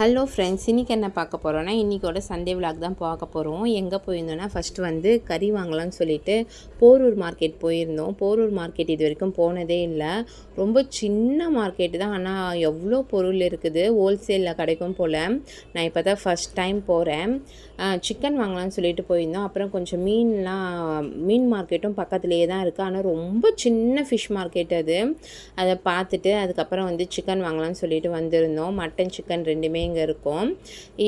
Hello friends இன்றைக்கி என்ன பார்க்க போகிறோன்னா இன்றைக்கோட சண்டே விளாக் தான் பார்க்க போகிறோம் எங்கே போயிருந்தோன்னா ஃபஸ்ட்டு வந்து கறி வாங்கலாம்னு சொல்லிட்டு போரூர் மார்க்கெட் போயிருந்தோம். போரூர் மார்க்கெட் இது வரைக்கும் போனதே இல்லை. ரொம்ப சின்ன மார்க்கெட்டு தான். ஆனால் எவ்வளோ பொருள் இருக்குது. ஹோல்சேலில் கிடைக்கும் போல். நான் இப்போ தான் ஃபஸ்ட் டைம் போகிறேன் சிக்கன் வாங்கலாம்னு சொல்லிட்டு போயிருந்தோம். அப்புறம் கொஞ்சம் மீன்லாம் மீன் மார்க்கெட்டும் பக்கத்துலேயே தான் இருக்குது ஆனால் ரொம்ப சின்ன ஃபிஷ் மார்க்கெட் அது. அதை பார்த்துட்டு அதுக்கப்புறம் வந்து சிக்கன் வாங்கலாம்னு சொல்லிட்டு வந்திருந்தோம். மட்டன் சிக்கன் ரெண்டுமே இங்கே இருக்கும்.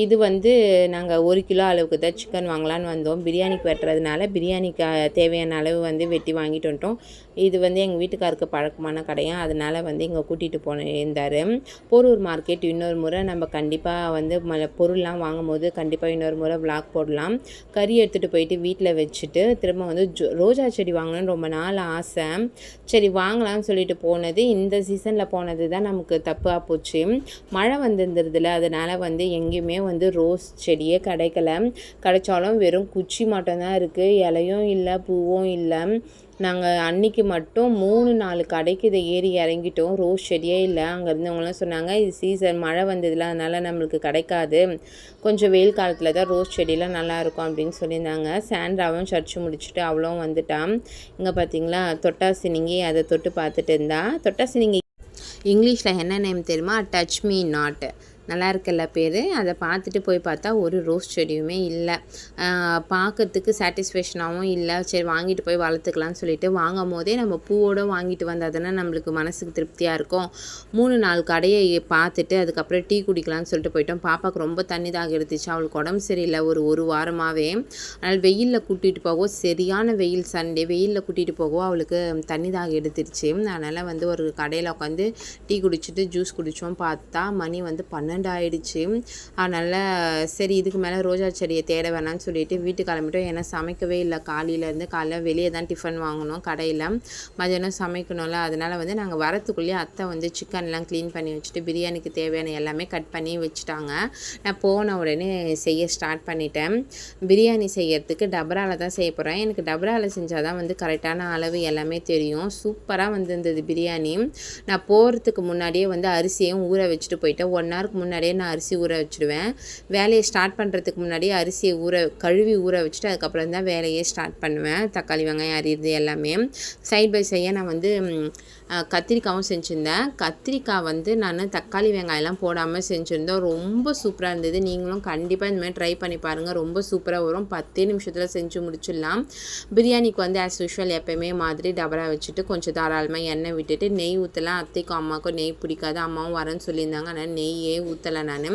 இது வந்து நாங்கள் ஒரு கிலோ அளவுக்கு தான் சிக்கன் வாங்கலான்னு வந்தோம். பிரியாணிக்கு வெட்டுறதுனால பிரியாணிக்கு தேவையான அளவு வந்து வெட்டி வாங்கிட்டு வந்துட்டோம். இது வந்து எங்கள் வீட்டுக்காருக்கு பழக்கமான கடையாக அதனால் வந்து இங்கே கூட்டிகிட்டு போனிருந்தார் போரூர் மார்க்கெட் இன்னொரு முறை நம்ம கண்டிப்பாக வந்து மல பொருள்லாம் வாங்கும்போது கண்டிப்பாக இன்னொரு முறை விளாக் போடலாம். கறி எடுத்துகிட்டு போயிட்டு வீட்டில் வச்சுட்டு திரும்ப வந்து ஜோ ரோஜா செடி வாங்கணும்னு ரொம்ப நாள் ஆசை. சரி வாங்கலாம்னு சொல்லிட்டு போனது. இந்த சீசனில் போனது தான் நமக்கு தப்பாக போச்சு. மழை வந்திருந்ததில்ல அதனால் வந்து எங்கேயுமே வந்து ரோஸ் செடியே கிடைக்கல. கிடைச்சாலும் வெறும் குச்சி மட்டும்தான் இருக்குது இலையும் இல்லை பூவும் இல்லை. நாங்கள் அன்னைக்கு மட்டும் மூணு நாலு கடைக்கு இதை ஏறி இறங்கிட்டோம். ரோஸ் செடியே இல்லை. அங்கே இருந்தவங்களாம் சொன்னாங்க இது சீசன் மழை வந்ததில்ல அதனால் நம்மளுக்கு கிடைக்காது. கொஞ்சம் வெயில் காலத்தில் தான் ரோஸ் செடியெலாம் நல்லாயிருக்கும் அப்படின்னு சொல்லியிருந்தாங்க. சாண்ட்ராவும் சர்ச்சு முடிச்சுட்டு அவ்வளோ வந்துட்டான். இங்கே பார்த்தீங்களா தொட்டாசினிங்கி அதை தொட்டு பார்த்துட்டு இருந்தா. தொட்டாசினிங்கி இங்கிலீஷில் என்ன நேம் தெரியுமா? டச் மீ நாட் நல்லா இருக்குல்ல பேர்? அதை பார்த்துட்டு போய் பார்த்தா ஒரு ரோஸ் செடியுமே இல்லை. பார்க்கறதுக்கு சாட்டிஸ்ஃபேக்ஷனாகவும் இல்லை. சரி வாங்கிட்டு போய் வளர்த்துக்கலாம்னு சொல்லிட்டு வாங்கும் போதே நம்ம பூவோடு வாங்கிட்டு வந்தால் தானே நம்மளுக்கு மனசுக்கு திருப்தியாக இருக்கும். மூணு நாலு கடையை பார்த்துட்டு அதுக்கப்புறம் டீ குடிக்கலாம்னு சொல்லிட்டு போயிட்டோம். பாப்பாவுக்கு ரொம்ப தண்ணி தாக எடுத்துச்சு. அவளுக்கு உடம்பு சரியில்லை. ஒரு ஒரு வாரமாகவே அதனால் வெயிலில் கூட்டிகிட்டு போகவோ சரியான வெயில் சண்டே வெயிலில் கூட்டிகிட்டு போகவோ அவளுக்கு தண்ணி தாக எடுத்துருச்சு. அதனால் வந்து ஒரு கடையில் உட்காந்து டீ குடிச்சிட்டு ஜூஸ் குடித்தோம் பார்த்தா மணி வந்து பன்னெண்டு ஆயிடுச்சு. அதனால் சரி இதுக்கு மேலே ரோஜா செடியை தேட வேணாம்னு சொல்லிட்டு வீட்டுக்கு கிளம்பிட்டோம். ஏன்னா சமைக்கவே இல்லை. காலையிலேருந்து காலைல வெளியே தான் டிஃபன் வாங்கணும் கடையில். மதியானம் சமைக்கணும்ல. அதனால் வந்து நாங்கள் வரத்துக்குள்ளேயே அத்தை வந்து சிக்கன்லாம் க்ளீன் பண்ணி வச்சுட்டு பிரியாணிக்கு தேவையான எல்லாமே கட் பண்ணி வச்சுட்டாங்க. நான் போன உடனே செய்ய ஸ்டார்ட் பண்ணிட்டேன். பிரியாணி செய்யறதுக்கு டபராவில் தான் செய்ய போகிறேன் எனக்கு டபராவில் செஞ்சால் தான் வந்து கரெக்டான அளவு எல்லாமே தெரியும். சூப்பராக வந்திருந்தது பிரியாணி. நான் போகிறதுக்கு முன்னாடியே வந்து அரிசியும் ஊற வச்சுட்டு போயிட்டேன். ஒன் ஹவருக்கு முன்னாடியே நான் அரிசி ஊற வச்சுடுவேன் வேலையை ஸ்டார்ட் பண்ணுறதுக்கு முன்னாடியே அரிசியை ஊற கழுவி ஊற வச்சுட்டு அதுக்கப்புறம் தான் வேலையே ஸ்டார்ட் பண்ணுவேன். தக்காளி வெங்காயம் அரிது எல்லாமே. சைட் பை சைடாக நான் வந்து கத்திரிக்காயும் செஞ்சுருந்தேன். கத்திரிக்காய் வந்து நான் தக்காளி வெங்காயம்லாம் போடாமல் செஞ்சுருந்தோம். ரொம்ப சூப்பராக இருந்தது. நீங்களும் கண்டிப்பாக இந்த மாதிரி ட்ரை பண்ணி பாருங்கள் ரொம்ப சூப்பராக வரும். பத்தே நிமிஷத்தில் செஞ்சு முடிச்சிடலாம். பிரியாணிக்கு வந்து ஆஸ் யூஷுவல் எப்போயுமே மாதிரி டபரா வச்சுட்டு கொஞ்சம் தாராளமாக எண்ணெய் விட்டுட்டு நெய் ஊற்றலாம் அத்தைக்கும் அம்மாவுக்கும் நெய் பிடிக்காது. அம்மாவும் வரேன்னு சொல்லியிருந்தாங்க. ஆனால் நெய்யே ஊற்றலை நான்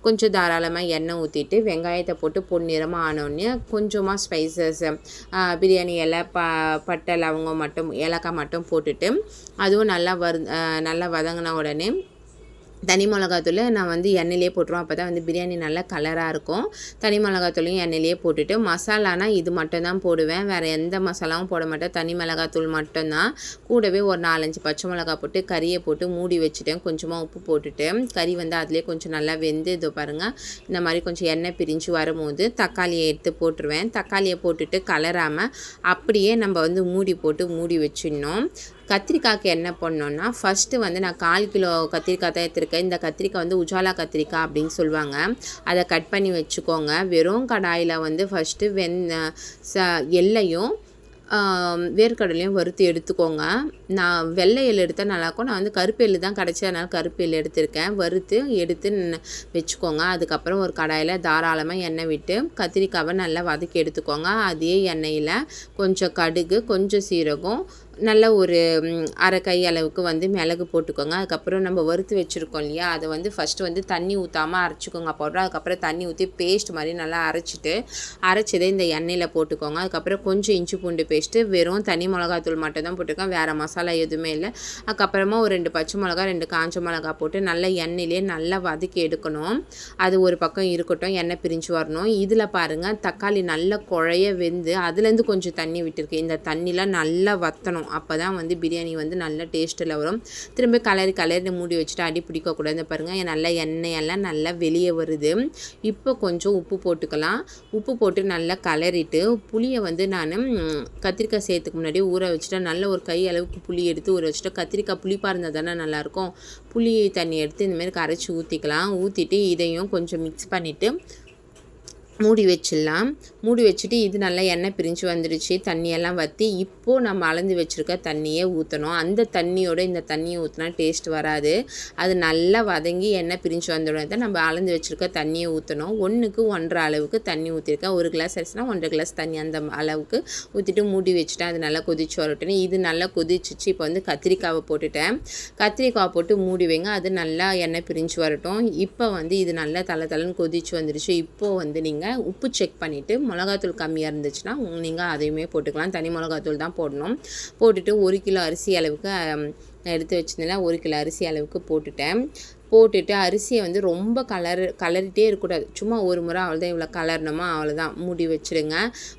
கொஞ்சம் தாராளமாக எண்ணெய் ஊற்றிட்டு வெங்காயத்தை போட்டு பொன்னிறமாக ஆனோடனே கொஞ்சமாக ஸ்பைசஸ் பிரியாணி இலை ப பட்டை லவங்கம் மட்டும் ஏலக்காய் மட்டும் போட்டுட்டு அதுவும் நல்லா வரு நல்லா வதங்கின உடனே தனி மிளகாத்தூள் நான் வந்து எண்ணெயிலே போட்டுருவோம். அப்போ தான் வந்து பிரியாணி நல்லா கலராக இருக்கும். தனி மிளகாத்தூளையும் எண்ணெயிலே போட்டுட்டு மசாலானா இது மட்டும் தான் போடுவேன். வேறு எந்த மசாலாவும் போட மாட்டேன். தனி மிளகாத்தூள் மட்டும்தான். கூடவே ஒரு நாலஞ்சு பச்சை மிளகா போட்டு கறியை போட்டு மூடி வச்சுட்டேன். கொஞ்சமாக உப்பு போட்டுட்டு கறி வந்து அதிலே கொஞ்சம் நல்லா வெந்து இது பாருங்கள் இந்த மாதிரி கொஞ்சம் எண்ணெய் பிரிஞ்சு வரும்போது தக்காளியை எடுத்து போட்டுருவேன். தக்காளியை போட்டுட்டு கலராமல் அப்படியே நம்ம வந்து மூடி போட்டு மூடி வச்சிடணும். கத்திரிக்காய்க்கு என்ன பண்ணோன்னா ஃபஸ்ட்டு வந்து நான் கால் கிலோ கத்திரிக்காய் தான் எடுத்திருக்கேன். இந்த கத்திரிக்காய் வந்து உஜாலா கத்திரிக்காய் அப்படின்னு சொல்லுவாங்க. அதை கட் பண்ணி வச்சுக்கோங்க. வெறும் கடாயில் வந்து ஃபஸ்ட்டு வெந் ச எல்லையும் வேர்க்கடலையும் வறுத்து எடுத்துக்கோங்க. நான் வெள்ளை எள் எடுத்தால் நல்லாயிருக்கும். நான் வந்து கருப்பு எள் தான் கிடச்சி அதனால் கருப்பு எள் எடுத்திருக்கேன். வறுத்து எடுத்து வச்சுக்கோங்க. அதுக்கப்புறம் ஒரு கடாயில் தாராளமாக எண்ணெய் விட்டு கத்திரிக்காவை நல்லா வதக்கி எடுத்துக்கோங்க. அதே எண்ணெயில் கொஞ்சம் கடுகு கொஞ்சம் சீரகம் நல்ல ஒரு அரை கை அளவுக்கு வந்து மிளகு போட்டுக்கோங்க. அதுக்கப்புறம் நம்ம வறுத்து வச்சுருக்கோம் இல்லையா? அதை வந்து ஃபஸ்ட்டு வந்து தண்ணி ஊற்றாமல் அரைச்சிக்கோங்க. பவுடர் அதுக்கப்புறம் தண்ணி ஊற்றி பேஸ்ட் மாதிரி நல்லா அரைச்சிட்டு அரைச்சதை இந்த எண்ணெயில் போட்டுக்கோங்க. அதுக்கப்புறம் கொஞ்சம் இஞ்சி பூண்டு பேஸ்ட்டு வெறும் தனி மிளகாத்தூள் மட்டும் தான் போட்டிருக்கேன் வேறு மசாலா எதுவுமே இல்லை. அதுக்கப்புறமா ஒரு ரெண்டு பச்சை மிளகா ரெண்டு காஞ்ச மிளகா போட்டு நல்லா எண்ணெயிலே நல்லா வதக்கி எடுக்கணும். அது ஒரு பக்கம் இருக்கட்டும் எண்ணெய் பிரிஞ்சு வரணும். இதில் பாருங்கள் தக்காளி நல்லா குழைய வெந்து அதுலேருந்து கொஞ்சம் தண்ணி விட்டுருக்கு இந்த தண்ணிலாம் நல்லா வற்றணும் வரும். அப்போ தான் வந்து பிரியாணி வந்து நல்ல டேஸ்ட்டில் வரும். திரும்ப கலரி கலரி மூடி வச்சுட்டு அடி பிடிக்கக்கூடாது பாருங்கள் பாருங்கள் நல்லா எண்ணெயெல்லாம் நல்லா வெளியே வருது. இப்போ கொஞ்சம் உப்பு போட்டுக்கலாம். உப்பு போட்டு நல்லா கலரிட்டு புளியை வந்து நான் கத்திரிக்காய் சேர்த்துக்கு முன்னாடி ஊற வச்சுட்டா நல்ல ஒரு கை அளவுக்கு புளி எடுத்து ஊற வச்சுட்டு கத்திரிக்காய் புளிப்பாக இருந்தால் தானே நல்லாயிருக்கும். புளி தண்ணி எடுத்து இந்தமாரி கரைச்சி ஊற்றிக்கலாம் ஊற்றிட்டு இதையும் கொஞ்சம் மிக்ஸ் பண்ணிவிட்டு மூடி வச்சிடலாம். மூடி வச்சுட்டு இது நல்லா எண்ணெய் பிரிஞ்சு வந்துடுச்சு. தண்ணியெல்லாம் வற்றி இப்போது நம்ம அளந்து வச்சுருக்க தண்ணியே ஊற்றணும் அந்த தண்ணியோட இந்த தண்ணியை ஊற்றினா டேஸ்ட் வராது. அது நல்லா வதங்கி எண்ணெய் பிரிஞ்சு வந்தோடனே தான் நம்ம அளந்து வச்சுருக்க தண்ணியை ஊற்றணும் ஒன்றுக்கு ஒன்றரை அளவுக்கு தண்ணி ஊற்றிருக்கேன் ஒரு கிளாஸ் அரிசினா ஒன்றரை கிளாஸ் தண்ணி அந்த அளவுக்கு ஊற்றிட்டு மூடி வச்சுட்டேன். அது நல்லா கொதிச்சு வரட்டும் இது நல்லா கொதிச்சிச்சு. இப்போ வந்து கத்திரிக்காவை போட்டுட்டேன். கத்திரிக்காவை போட்டு மூடி வைங்க. அது நல்லா எண்ணெய் பிரிஞ்சு வரட்டும். இப்போ வந்து இது நல்லா தலை தலைன்னு கொதிச்சு வந்துடுச்சு இப்போது வந்து நீங்கள் நீங்கள் உப்பு செக் பண்ணிவிட்டு மிளகாத்தூள் கம்மியாக இருந்துச்சுன்னா நீங்கள் அதையுமே போட்டுக்கலாம். தனி மிளகாத்தூள் தான் போடணும். போட்டுட்டு ஒரு கிலோ அரிசி அளவுக்கு எடுத்து வச்சிருந்தேன் ஒரு கிலோ அரிசி அளவுக்கு போட்டுட்டேன். போட்டுட்டு அரிசியை வந்து ரொம்ப கலர் கலரிட்டே இருக்கக்கூடாது. சும்மா ஒரு முறை அவ்வளோதான் இவ்வளோ கலரணுமா அவ்வளோதான் மூடி வச்சுடுங்க.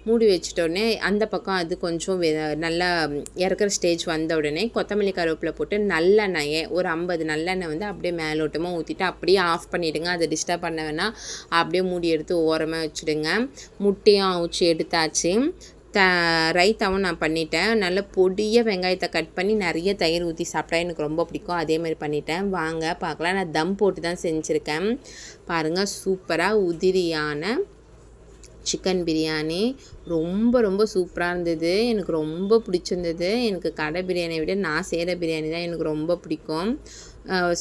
மூடி வச்சிட்டோடனே அந்த பக்கம் அது கொஞ்சம் நல்லா இறக்குற ஸ்டேஜ் வந்த உடனே கொத்தமல்லி கருவேப்பிலை போட்டு நல்லெண்ணெயை ஒரு ஐம்பது நல்லெண்ணெய் வந்து அப்படியே மேலோட்டமாக ஊற்றிட்டு அப்படியே ஆஃப் பண்ணிவிடுங்க அதை டிஸ்டர்ப் பண்ண வேணால் அப்படியே மூடி எடுத்து ஓரமாக வச்சுடுங்க. முட்டையும் அவிச்சு எடுத்தாச்சு. த ரைத்தாவும் நான் பண்ணிட்டேன். நல்ல பொடிய வெங்காயத்தை கட் பண்ணி நிறைய தயிர் ஊற்றி சாப்பிட்டா எனக்கு ரொம்ப பிடிக்கும். அதேமாதிரி பண்ணிட்டேன். வாங்க பார்க்கலாம். நான் தம் போட்டு தான் செஞ்சுருக்கேன். பாருங்கள் சூப்பராக உதிரியான சிக்கன் பிரியாணி. ரொம்ப ரொம்ப சூப்பராக இருந்தது. எனக்கு ரொம்ப பிடிச்சிருந்தது. எனக்கு கடை பிரியாணியை விட நான் செய்கிற பிரியாணி தான் எனக்கு ரொம்ப பிடிக்கும்.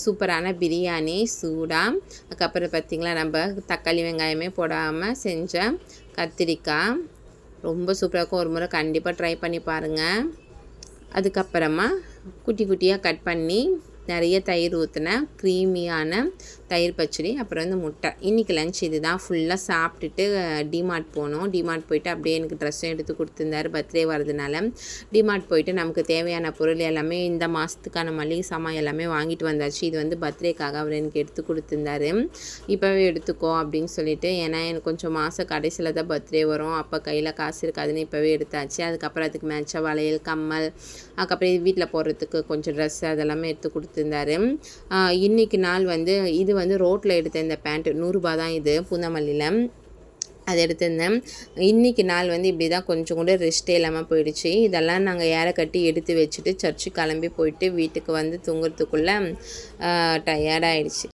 சூப்பரான பிரியாணி சூடாக அதுக்கப்புறம் பார்த்திங்களா நம்ம தக்காளி வெங்காயமே போடாமல் செஞ்ச கத்திரிக்காய். ரொம்ப சூப்பராக இருக்கும். ஒரு முறை கண்டிப்பாக ட்ரை பண்ணி பாருங்கள் அதுக்கப்புறமா குட்டி குட்டியாக கட் பண்ணி நிறைய தயிர் ஊற்றின க்ரீமியான தயிர் பச்சடி அப்புறம் வந்து முட்டை. இன்றைக்கி லஞ்ச் இது தான் ஃபுல்லாக சாப்பிட்டுட்டு டிமார்ட் போனோம். டிமார்ட் போயிட்டு அப்படியே எனக்கு ட்ரெஸ்ஸும் எடுத்து கொடுத்துருந்தாரு. பர்த்டே வரதுனால டிமார்ட் போயிட்டு நமக்கு தேவையான பொருள் எல்லாமே இந்த மாதத்துக்கான மளிகை சாமான் எல்லாமே வாங்கிட்டு வந்தாச்சு. இது வந்து பர்த்டேக்காக அவர் எனக்கு எடுத்து கொடுத்துருந்தாரு. இப்போவே எடுத்துக்கோ அப்படின்னு சொல்லிட்டு ஏன்னா எனக்கு கொஞ்சம் மாதம் கடைசியில் தான் பர்த்டே வரும். அப்போ கையில் காசு இருக்காதுன்னு இப்போவே எடுத்தாச்சு. அதுக்கப்புறம் அதுக்கு மேட்சாக வளையல் கம்மல் அதுக்கப்புறம் வீட்டில் போடுறதுக்கு கொஞ்சம் ட்ரெஸ் அதெல்லாமே எடுத்து கொடுத்துருந்தாரு. இன்றைக்கி நாள் வந்து இது வந்து ரோட்டில் எடுத்த இந்த பேண்ட்டு நூறுரூபா தான் இது பூந்தமல்லியில். அதை எடுத்திருந்தேன். இன்றைக்கி நாள் வந்து இப்படி தான் கொஞ்சம் கூட ரெஸ்ட்டே இல்லாமல் போயிடுச்சு. இதெல்லாம் நாங்கள் ஏற கட்டி எடுத்து வச்சுட்டு சர்ச்சு கிளம்பி போயிட்டு வீட்டுக்கு வந்து தூங்குறதுக்குள்ளே டயர்டாகிடுச்சு